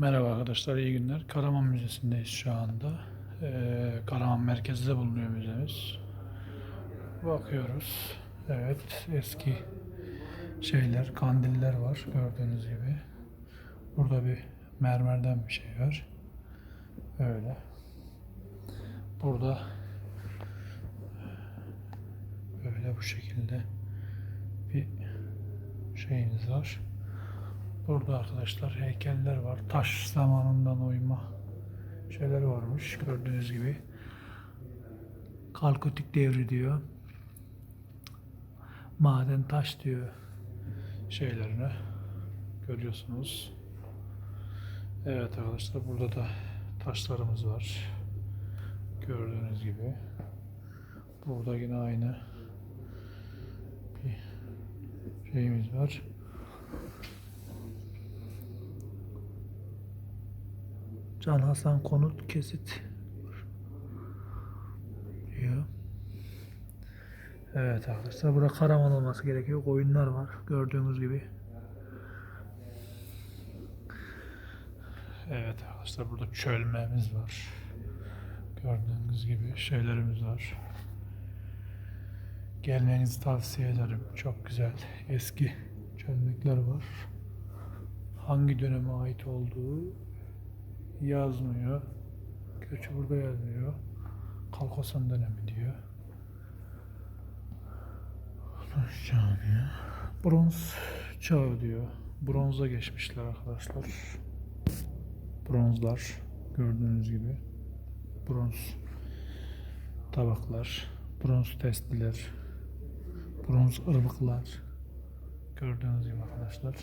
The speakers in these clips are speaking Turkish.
Merhaba arkadaşlar, iyi günler. Karaman Müzesi'ndeyiz şu anda. Ee, Karaman merkezde bulunuyor müzemiz. Bakıyoruz. Evet, eski şeyler, kandiller var gördüğünüz gibi. Burada bir mermerden bir şey var. Öyle. Burada böyle bu şekilde bir şeyimiz var. Burada arkadaşlar heykeller var. Taş zamanından oyma şeyler varmış gördüğünüz gibi. Kalkotik devri diyor. Maden taş diyor şeylerine. Görüyorsunuz. Evet arkadaşlar burada da taşlarımız var. Gördüğünüz gibi. Burada yine aynı bir şeyimiz var. Can Hasan Konut Kesit diyor. Evet arkadaşlar burada Karaman olması gerekiyor. Koyunlar var gördüğünüz gibi. Evet arkadaşlar burada çölmemiz var. Gördüğünüz gibi şeylerimiz var. Gelmenizi tavsiye ederim. Çok güzel. Eski çölmekler var. Hangi döneme ait olduğu yazmıyor. Gerçi burada yazmıyor. Kalkosan dönemi diyor. Bronz çağı diyor. Bronza geçmişler arkadaşlar. Bronzlar gördüğünüz gibi. Bronz tabaklar, bronz testiler, bronz ırmaklar gördüğünüz gibi arkadaşlar.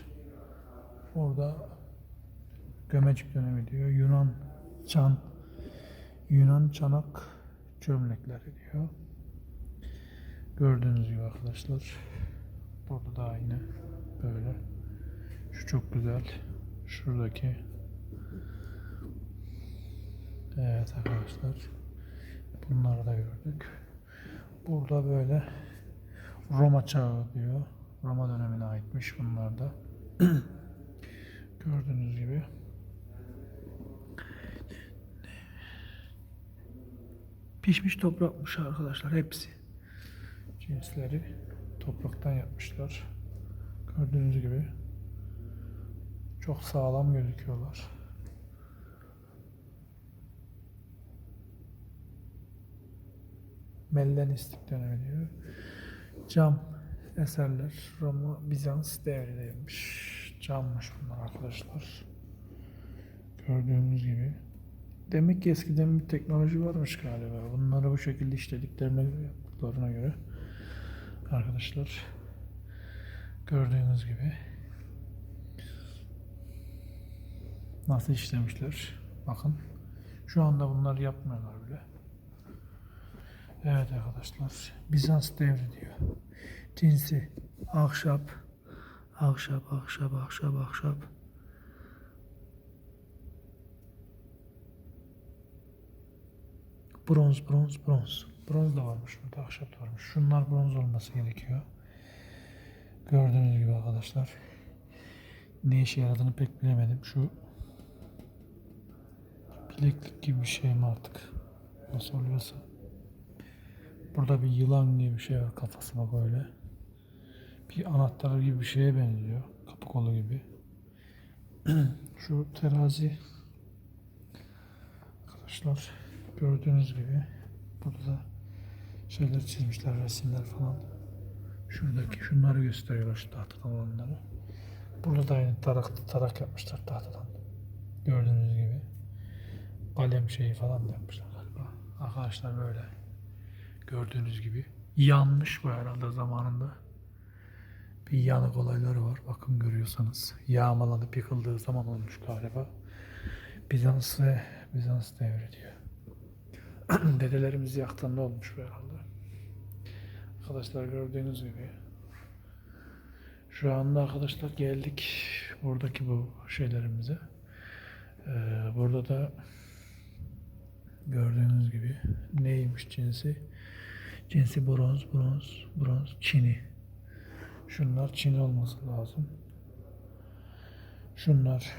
Orada Gömecik dönemi diyor. Yunan çan Yunan çanak çömlekleri diyor. Gördüğünüz gibi arkadaşlar. Burada da aynı böyle. Şu çok güzel. Şuradaki Evet arkadaşlar. Bunları da gördük. Burada böyle Roma çağı diyor. Roma dönemine aitmiş bunlar da. Gördüğünüz gibi. Pişmiş toprakmış arkadaşlar hepsi. Cinsleri topraktan yapmışlar. Gördüğünüz gibi. Çok sağlam gözüküyorlar. Mellenistik dönemi diyor. Cam eserler Roma Bizans devrindeymiş. Cammış bunlar arkadaşlar. Gördüğünüz gibi. Demek ki eskiden bir teknoloji varmış galiba. Bunları bu şekilde işlediklerine göre, yaptıklarına göre arkadaşlar gördüğünüz gibi nasıl işlemişler. Bakın. Şu anda bunları yapmıyorlar bile. Evet arkadaşlar. Bizans devri diyor. Cinsi ahşap, ahşap, ahşap, ahşap, ahşap. Bronz, bronz, bronz. Bronz da varmış burada, ahşap da varmış. Şunlar bronz olması gerekiyor. Gördüğünüz gibi arkadaşlar. Ne işe yaradığını pek bilemedim. Şu bileklik gibi bir şey mi artık? Nasıl oluyorsa. Burada bir yılan gibi bir şey var kafası bak öyle. Bir anahtar gibi bir şeye benziyor. Kapı kolu gibi. Şu terazi arkadaşlar gördüğünüz gibi burada da şeyler çizmişler resimler falan. Şuradaki şunları gösteriyorlar şu tahtadan olanları. Burada da aynı tarak, tarak yapmışlar tahtadan. Gördüğünüz gibi. Kalem şeyi falan yapmışlar galiba. Arkadaşlar böyle. Gördüğünüz gibi. Yanmış bu herhalde zamanında. Bir yanık olayları var. Bakın görüyorsanız. Yağmalanıp yıkıldığı zaman olmuş galiba. Bizans ve Bizans devri diyor. Dedelerimiz yaktığında olmuş bu herhalde. Arkadaşlar gördüğünüz gibi. Şu anda arkadaşlar geldik buradaki bu şeylerimize. Ee, burada da gördüğünüz gibi neymiş cinsi? Cinsi bronz, bronz, bronz, çini. Şunlar çini olması lazım. Şunlar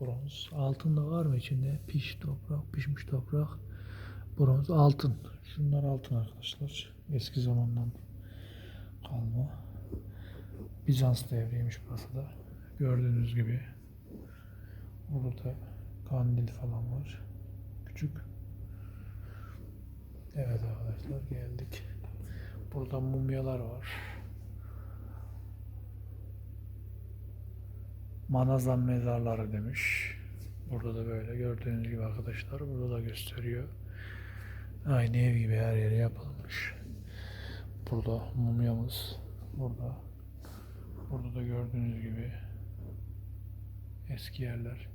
Bronz. Altın da var mı içinde? Piş toprak, pişmiş toprak. Bronz, altın. Şunlar altın arkadaşlar. Eski zamandan kalma. Bizans devriymiş burası da. Gördüğünüz gibi. Burada kandil falan var. Küçük. Evet arkadaşlar geldik. Burada mumyalar var. Manazan mezarları demiş. Burada da böyle gördüğünüz gibi arkadaşlar burada da gösteriyor. Aynı ev gibi her yere yapılmış. Burada mumyamız. Burada. Burada da gördüğünüz gibi eski yerler.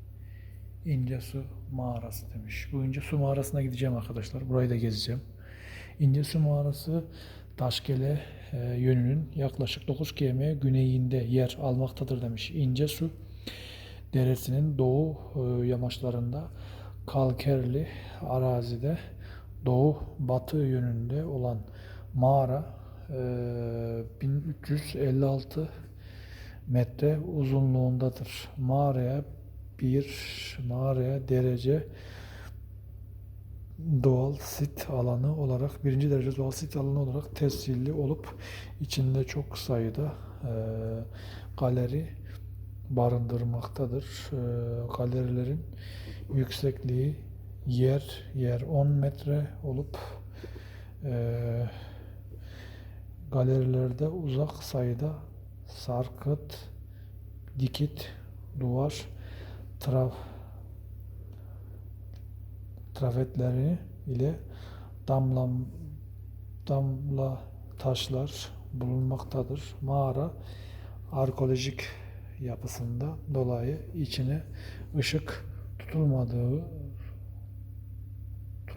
İncesu mağarası demiş. Bu İncesu mağarasına gideceğim arkadaşlar. Burayı da gezeceğim. İncesu mağarası Taşkele e, yönünün yaklaşık 9 km güneyinde yer almaktadır demiş. İncesu deresinin doğu e, yamaçlarında kalkerli arazide doğu batı yönünde olan mağara e, 1356 metre uzunluğundadır. Mağaraya bir mağaraya derece doğal sit alanı olarak birinci derece doğal sit alanı olarak tescilli olup içinde çok sayıda e, galeri barındırmaktadır. E, galerilerin yüksekliği yer yer 10 metre olup e, galerilerde uzak sayıda sarkıt, dikit, duvar, traf, trafetleri ile damla damla taşlar bulunmaktadır. Mağara arkeolojik yapısında dolayı içine ışık tutulmadığı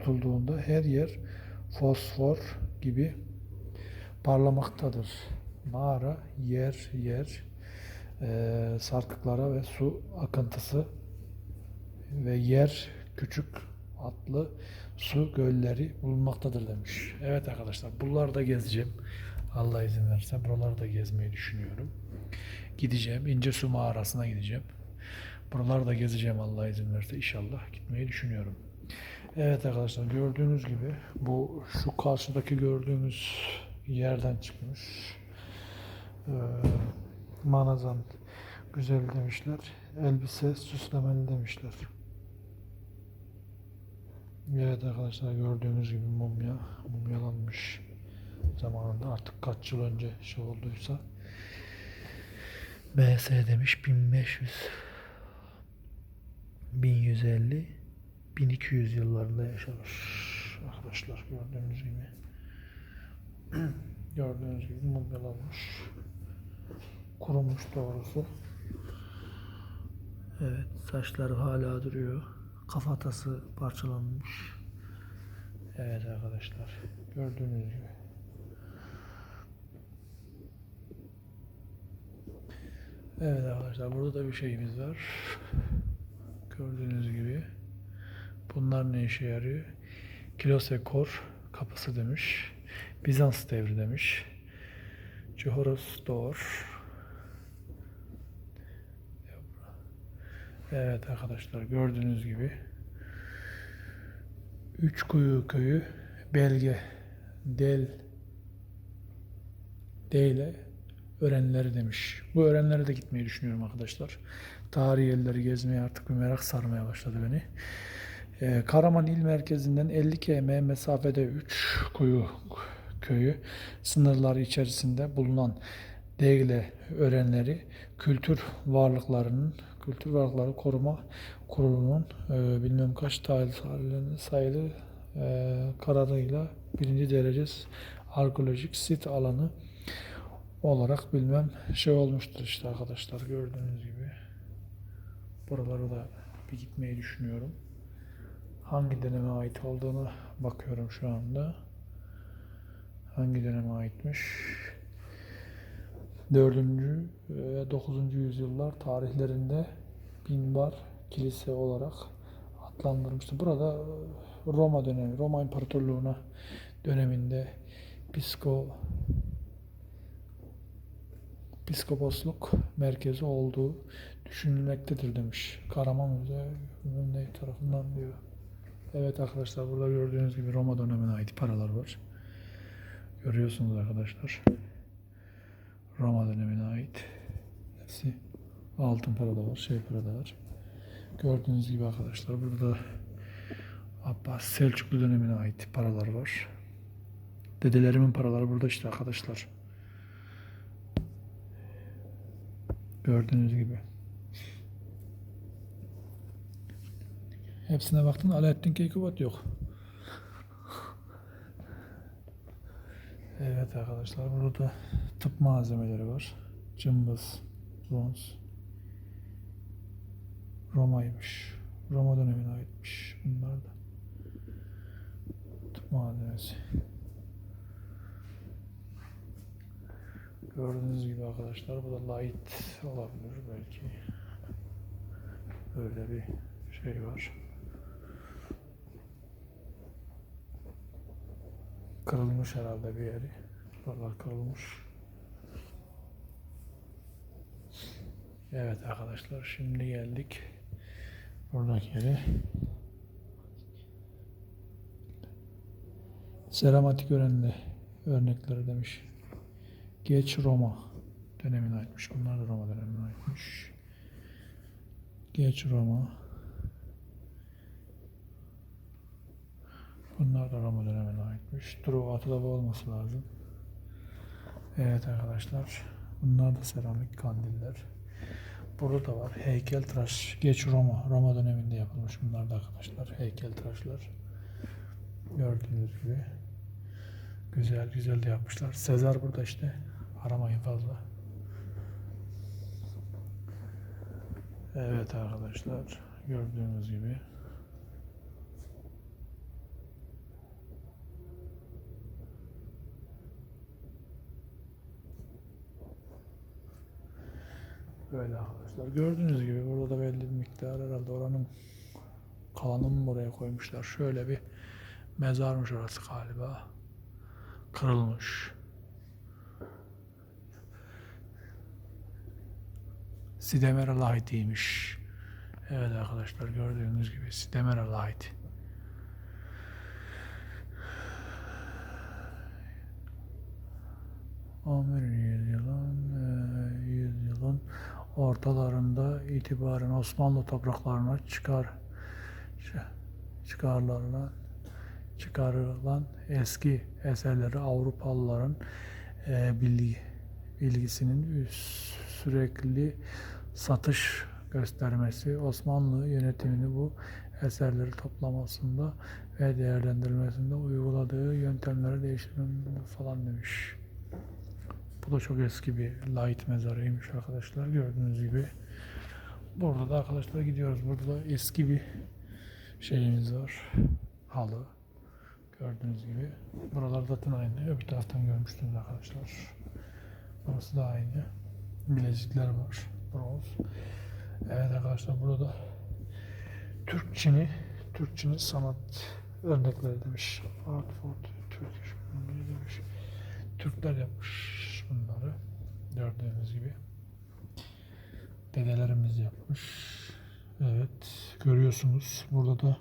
tutulduğunda her yer fosfor gibi parlamaktadır. Mağara yer yer e, sarkıklara ve su akıntısı ve yer küçük atlı su gölleri bulunmaktadır demiş. Evet arkadaşlar buraları da gezeceğim. Allah izin verirse buraları da gezmeyi düşünüyorum. Gideceğim. İncesu mağarasına gideceğim. Buraları da gezeceğim Allah izin verirse inşallah gitmeyi düşünüyorum. Evet arkadaşlar gördüğünüz gibi bu şu karşıdaki gördüğünüz yerden çıkmış. Ee, manazan güzel demişler. Elbise süslemeli demişler. Evet arkadaşlar gördüğünüz gibi mumya mumyalanmış zamanında artık kaç yıl önce şey olduysa BS demiş 1500 1150 1200 yıllarında yaşamış arkadaşlar gördüğünüz gibi. Gördüğünüz gibi mumyalanmış kurumuş doğrusu. Evet saçları hala duruyor. Kafatası parçalanmış. Evet arkadaşlar gördüğünüz gibi. Evet arkadaşlar burada da bir şeyimiz var. Gördüğünüz gibi. Bunlar ne işe yarıyor? Kilosekor kapısı demiş. Bizans devri demiş. Cihoros Door. Evet arkadaşlar gördüğünüz gibi Üçkuyu köyü belge del D ile öğrenleri demiş. Bu öğrenlere de gitmeyi düşünüyorum arkadaşlar. Tarihi yerleri gezmeye artık bir merak sarmaya başladı beni. Ee, Karaman il merkezinden 50 km mesafede 3 kuyu köyü sınırları içerisinde bulunan Degle öğrenleri kültür varlıklarının Kültür Varlıkları Koruma Kurulu'nun e, bilmem kaç sayılı, sayılı e, kararıyla birinci derece arkeolojik sit alanı olarak bilmem şey olmuştur işte arkadaşlar gördüğünüz gibi. Buralara da bir gitmeyi düşünüyorum. Hangi döneme ait olduğunu bakıyorum şu anda. Hangi döneme aitmiş? 4. ve 9. yüzyıllar tarihlerinde Binbar Kilise olarak adlandırmıştı. Burada Roma dönemi, Roma İmparatorluğu'na döneminde Pisko Piskoposluk merkezi olduğu düşünülmektedir demiş. Karaman Müze tarafından diyor. Evet arkadaşlar burada gördüğünüz gibi Roma dönemine ait paralar var. Görüyorsunuz arkadaşlar. Roma dönemine ait. Hepsi altın para da var, şey para da var. Gördüğünüz gibi arkadaşlar burada Abbas Selçuklu dönemine ait paralar var. Dedelerimin paraları burada işte arkadaşlar. Gördüğünüz gibi. Hepsine baktın Alaaddin Keykubat yok. Evet arkadaşlar burada tıp malzemeleri var. Cımbız, bronz. Roma'ymış. Roma dönemine aitmiş bunlar da. Tıp malzemesi. Gördüğünüz gibi arkadaşlar bu da light olabilir belki. Böyle bir şey var. Kırılmış herhalde bir yeri. Buralar kırılmış. Evet arkadaşlar şimdi geldik buradaki yere. Seramatik öğrenli örnekleri demiş. Geç Roma dönemine aitmiş. Bunlar da Roma dönemine aitmiş. Geç Roma. Bunlar da Roma dönemine aitmiş. Truva Atılaba olması lazım. Evet arkadaşlar. Bunlar da seramik kandiller. Burada da var. Heykel tıraş. Geç Roma. Roma döneminde yapılmış bunlar da arkadaşlar. Heykel tıraşlar. Gördüğünüz gibi. Güzel güzel de yapmışlar. Sezar burada işte. Aramayın fazla. Evet arkadaşlar. Gördüğünüz gibi. Böyle arkadaşlar. Gördüğünüz gibi burada da belli bir miktar herhalde oranın kalanını mı buraya koymuşlar. Şöyle bir mezarmış orası galiba. Kırılmış. Sidemera Light'iymiş. Evet arkadaşlar gördüğünüz gibi Sidemera Light. Amir yüzyılın, e, yüzyılın ortalarında itibaren Osmanlı topraklarına çıkar çıkarlarla çıkarılan eski eserleri Avrupalıların e, bilgi, bilgisinin sürekli satış göstermesi Osmanlı yönetimini bu eserleri toplamasında ve değerlendirmesinde uyguladığı yöntemleri değiştirmem falan demiş. Bu da çok eski bir light mezarıymış arkadaşlar gördüğünüz gibi. Burada da arkadaşlar gidiyoruz. Burada da eski bir şeyimiz var. Halı. Gördüğünüz gibi. Buralar zaten aynı. Öbür taraftan görmüştünüz arkadaşlar. Burası da aynı. Bilezikler var. Bronz. Evet arkadaşlar burada Çini Türk Çini sanat örnekleri demiş. Art for Turkish demiş. Türkler yapmış bunları. Gördüğünüz gibi. Dedelerimiz yapmış. Evet. Görüyorsunuz. Burada da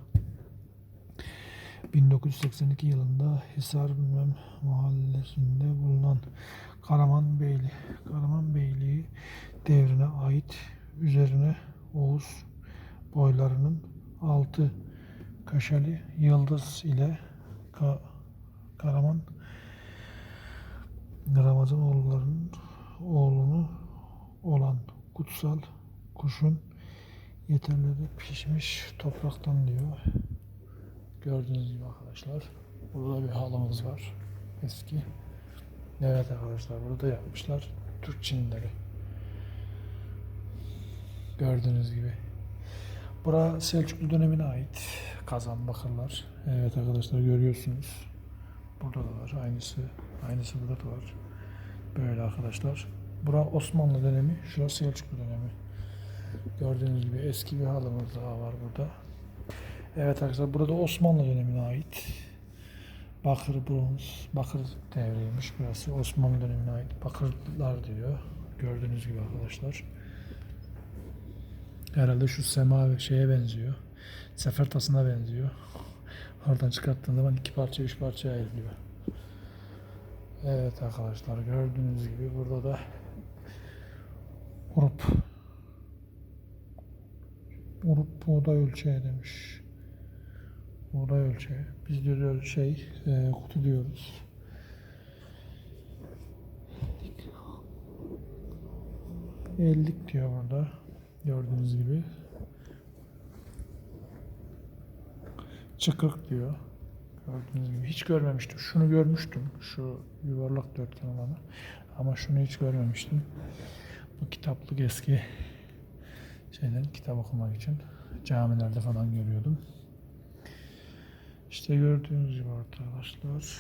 1982 yılında Hisar bilmem mahallesinde bulunan Karaman Beyli, Karaman Beyliği devrine ait üzerine Oğuz boylarının altı köşeli yıldız ile Ka- Karaman Ramazanoğullarının oğlunu olan kutsal kuşun yeterleri pişmiş topraktan diyor. Gördüğünüz gibi arkadaşlar. Burada bir halımız var. Eski. Evet arkadaşlar burada yapmışlar. Türk Çinleri. Gördüğünüz gibi. Bura Selçuklu dönemine ait kazan bakırlar. Evet arkadaşlar görüyorsunuz. Burada da var aynısı. Aynısı burada da var. Böyle arkadaşlar. Bura Osmanlı dönemi, şurası Selçuklu dönemi. Gördüğünüz gibi eski bir halımız daha var burada. Evet arkadaşlar burada Osmanlı dönemine ait. Bakır, bronz, bakır devriymiş burası. Osmanlı dönemine ait bakırlar diyor. Gördüğünüz gibi arkadaşlar. Herhalde şu sema şeye benziyor. Sefer tasına benziyor. Oradan çıkarttığın zaman iki parça, üç parça ayrılıyor. Evet arkadaşlar gördüğünüz gibi burada da grup grup buğday ölçeği demiş. Buğday ölçeği. Biz de ölçeği e, kutu diyoruz. Ellik diyor burada. Gördüğünüz gibi. Çıkık diyor. Gördüğünüz gibi. Hiç görmemiştim. Şunu görmüştüm. Şu yuvarlak dörtgen olanı. Ama şunu hiç görmemiştim. Bu kitaplık eski şeyler kitap okumak için camilerde falan görüyordum. İşte gördüğünüz gibi arkadaşlar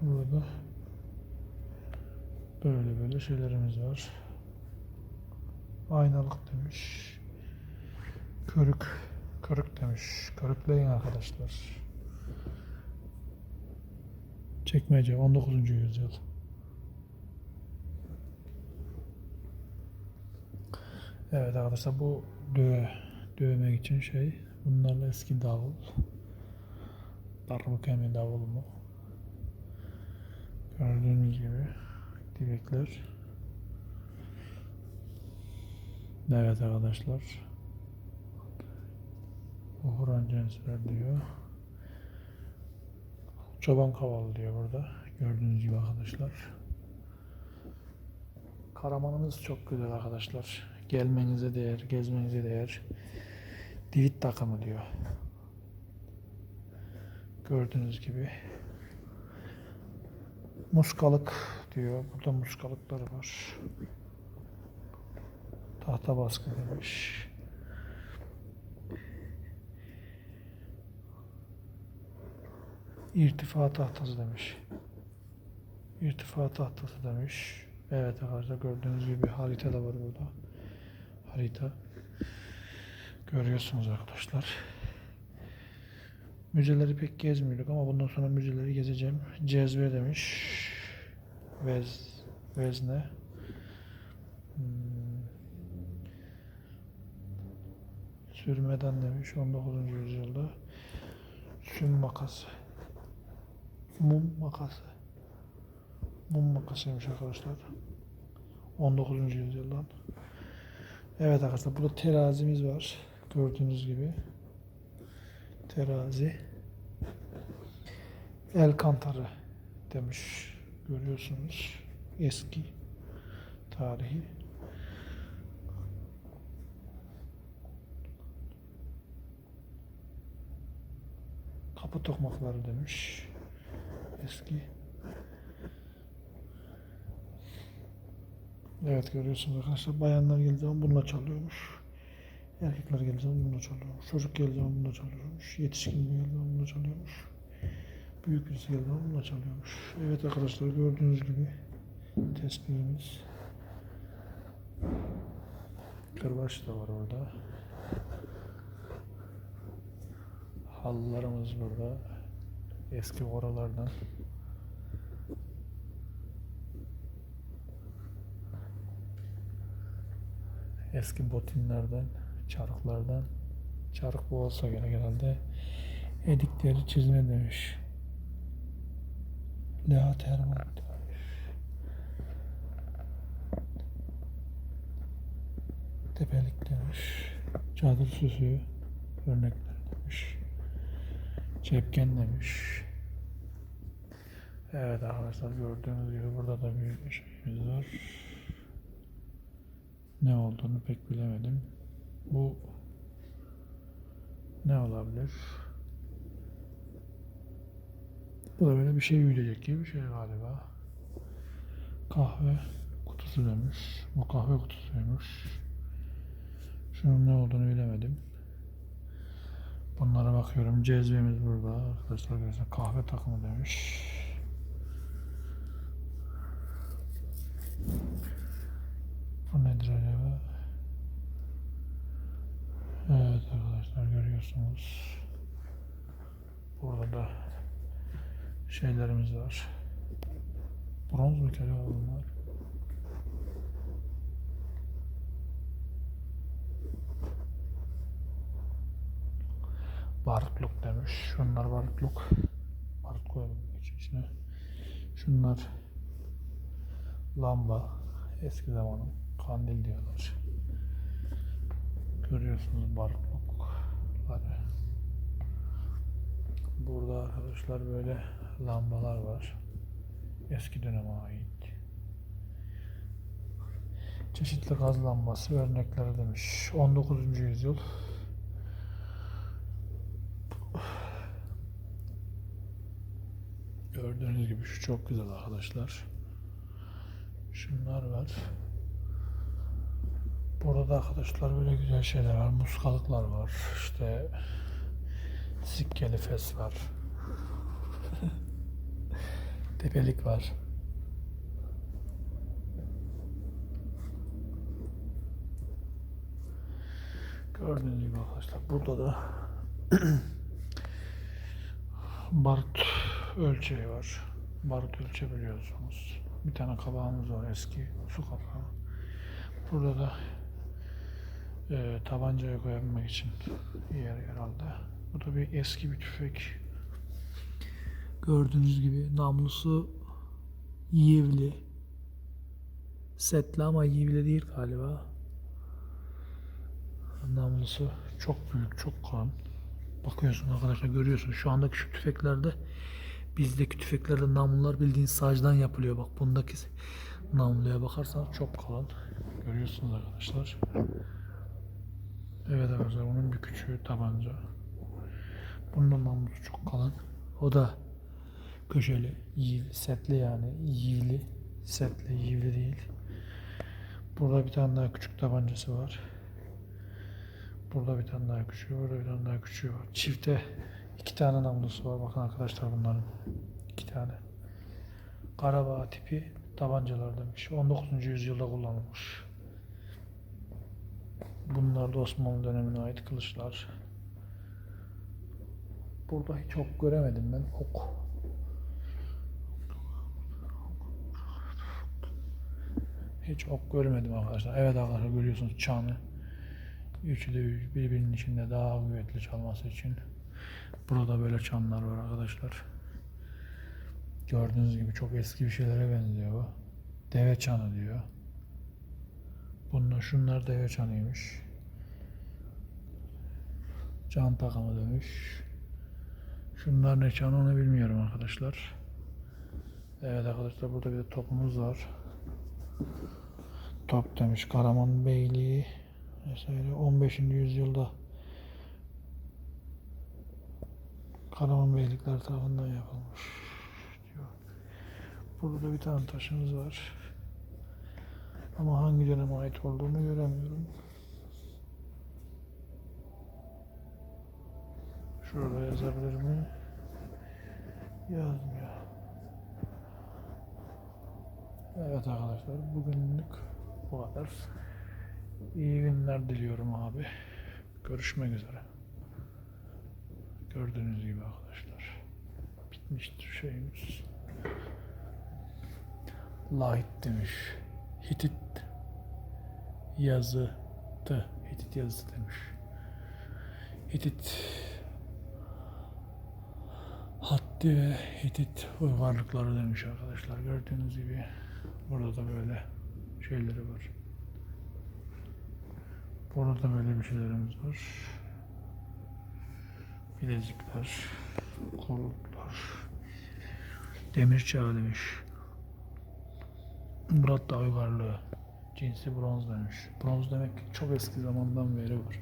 burada böyle böyle şeylerimiz var. Aynalık demiş. Körük. Körük demiş. Körükleyin arkadaşlar. Çekmece 19. yüzyıl. Evet arkadaşlar bu döve, dövmek için şey. Bunlar eski davul. Darbuka mi davul mu? Gördüğünüz gibi direkler. Evet arkadaşlar. Uhuran cinsler diyor. Çoban kavalı diyor burada. Gördüğünüz gibi arkadaşlar. Karamanımız çok güzel arkadaşlar. Gelmenize değer, gezmenize değer. Divit takımı diyor. Gördüğünüz gibi. Muskalık diyor. Burada muskalıklar var. Tahta baskı demiş. İrtifa tahtası demiş. İrtifa tahtası demiş. Evet arkadaşlar gördüğünüz gibi harita da var burada. Harita. Görüyorsunuz arkadaşlar. Müzeleri pek gezmiyorduk ama bundan sonra müzeleri gezeceğim. Cezve demiş. Vez, vezne. Hmm. Sürmeden demiş 19. yüzyılda. Süm makası. Mum makası. Mum makasıymış arkadaşlar. 19. yüzyıldan. Evet arkadaşlar burada terazimiz var. Gördüğünüz gibi. Terazi. El kantarı demiş. Görüyorsunuz. Eski tarihi. Kapı tokmakları demiş. Eski. Evet görüyorsunuz arkadaşlar. Bayanlar geldiği zaman bununla çalıyormuş. Erkekler geldiği zaman bununla çalıyormuş. Çocuk geldiği zaman bununla çalıyormuş. Yetişkin geldiği zaman bununla çalıyormuş. Büyük birisi geldiği zaman bununla çalıyormuş. Evet arkadaşlar gördüğünüz gibi tespihimiz. Kırbaç da var orada. Halılarımız burada. Eski oralardan. Eski botinlerden, çarıklardan. Çarık bu olsa gene genelde edikleri çizme demiş. La termal demiş. Tepelik demiş. Çadır süsü örnekler. Cepken demiş. Evet arkadaşlar gördüğünüz gibi burada da bir şeyimiz var. Ne olduğunu pek bilemedim. Bu ne olabilir? Bu da böyle bir şey yürüyecek gibi bir şey galiba. Kahve kutusu demiş. Bu kahve kutusuymuş. Şunun ne olduğunu bilemedim. Bunlara bakıyorum. Cezvemiz burada. Arkadaşlar görüyorsunuz kahve takımı demiş. Bu nedir acaba? Evet arkadaşlar görüyorsunuz. Burada da şeylerimiz var. Bronz mu acaba bunlar? Barutluk demiş. Şunlar barutluk. Barut koyabilmek için içine. Şunlar lamba. Eski zamanın kandil diyorlar. Görüyorsunuz barutlukları. Burada arkadaşlar böyle lambalar var. Eski döneme ait. Çeşitli gaz lambası örnekleri demiş. 19. yüzyıl. Gördüğünüz gibi şu çok güzel arkadaşlar. Şunlar var. Burada da arkadaşlar böyle güzel şeyler var. Muskalıklar var. İşte sikkeli fes var. Tepelik var. Gördüğünüz gibi arkadaşlar burada da barut ölçeği var. Barut ölçebiliyorsunuz. Bir tane kabağımız var eski su kabağı. Burada da e, tabancaya koyabilmek için yer herhalde. Bu da bir eski bir tüfek. Gördüğünüz gibi namlusu yivli. Setli ama yivli değil galiba. Namlusu çok büyük, çok kalın. Bakıyorsun arkadaşlar görüyorsun şu andaki şu tüfeklerde bizdeki tüfeklerde namlular bildiğin sacdan yapılıyor. Bak bundaki namluya bakarsan çok kalın. Görüyorsunuz arkadaşlar. Evet arkadaşlar bunun bir küçüğü tabanca. Bunun namlusu çok kalın. O da köşeli, yiv, setli yani yivli, setli, yivli değil. Burada bir tane daha küçük tabancası var. Burada bir tane daha küçüğü, burada bir tane daha küçüğü var. Çifte iki tane namlusu var. Bakın arkadaşlar bunların. iki tane. Karabağ tipi tabancalar demiş. 19. yüzyılda kullanılmış. Bunlar da Osmanlı dönemine ait kılıçlar. Burada hiç ok göremedim ben. Ok. Hiç ok görmedim arkadaşlar. Evet arkadaşlar görüyorsunuz çanı. Üçü de birbirinin içinde daha kuvvetli çalması için. Burada böyle çanlar var arkadaşlar. Gördüğünüz gibi çok eski bir şeylere benziyor bu. Deve çanı diyor. Bunlar şunlar deve çanıymış. Can takımı demiş. Şunlar ne çanı onu bilmiyorum arkadaşlar. Evet arkadaşlar burada bir de topumuz var. Top demiş Karaman Beyliği vesaire 15. yüzyılda Karaman Beylikler tarafından yapılmış diyor. Burada da bir tane taşımız var. Ama hangi döneme ait olduğunu göremiyorum. Şurada yazabilir mi? Yazmıyor. Evet arkadaşlar bugünlük bu kadar. İyi günler diliyorum abi. Görüşmek üzere. Gördüğünüz gibi arkadaşlar. Bitmiştir şeyimiz. Light demiş. Hitit yazıtı. Hitit yazısı demiş. Hitit Hatti ve Hitit uygarlıkları demiş arkadaşlar. Gördüğünüz gibi burada da böyle şeyleri var. Burada da böyle bir şeylerimiz var. Bilezikler, kolluklar, demir çağı demiş. Murat Dağı uygarlığı, cinsi bronz demiş. Bronz demek çok eski zamandan beri var.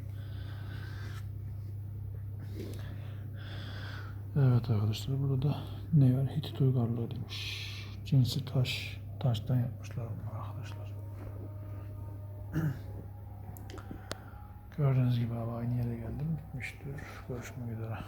Evet arkadaşlar burada da ne var? Hitit uygarlığı demiş. Cinsi taş, taştan yapmışlar bunlar arkadaşlar. Gördüğünüz gibi abi aynı yere geldim. Bitmiştir. Görüşmek üzere.